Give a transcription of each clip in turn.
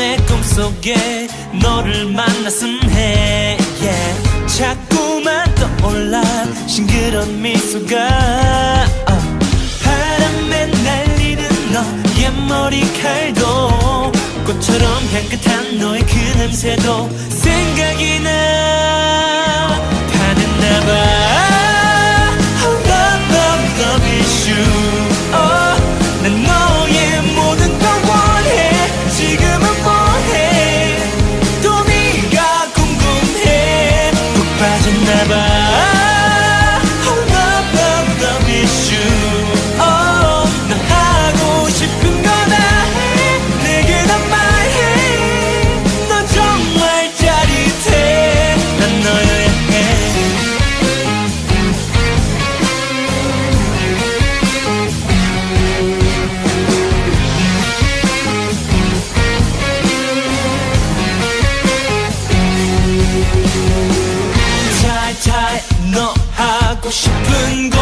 내 꿈속에 너를 만났음 해 yeah. 자꾸만 떠올라 싱그런 미소가 어. 바람에 날리는 너의 머리칼도 너의 그 냄새도 생각이 나. 반했나봐 하고 싶은 거.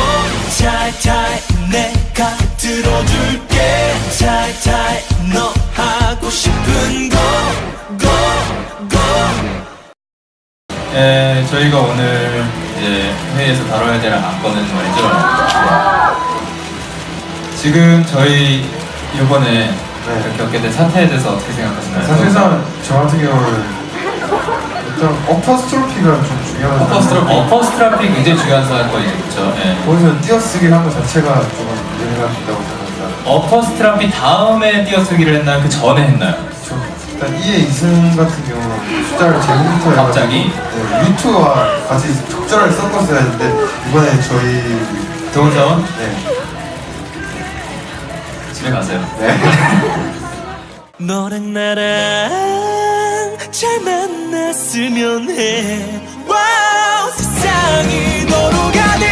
잘잘 내가 들어줄게. 잘잘 너 하고 싶은 거. go go 네, 저희가 오늘 이제 회의에서 다뤄야 될 안건은 말이죠. 지금 저희 이번에 겪게 된 사태에 대해서 어떻게 생각하시나요? 사실상 저 같은 경우는 일단 어퍼스트로피가 좀 퍼스트라픽, 어 퍼스트라픽 굉장히 중요한 사건이겠죠. 예. 거기서 띄어쓰기를 한 것 자체가 조금 의미가 있다고 생각합니다. 어퍼스트라픽 다음에 띄어쓰기를 했나요? 그 전에 했나요? 저 일단 이의 이승 같은 경우는 숫자를 제곱부터 갑자기? 네, 유투와 같이 적절하게 섞었어야 했는데 이번에 저희 동선 네. 집에 가세요. 네. 너랑 나랑 잘 만났으면 해 세상이 너로 가득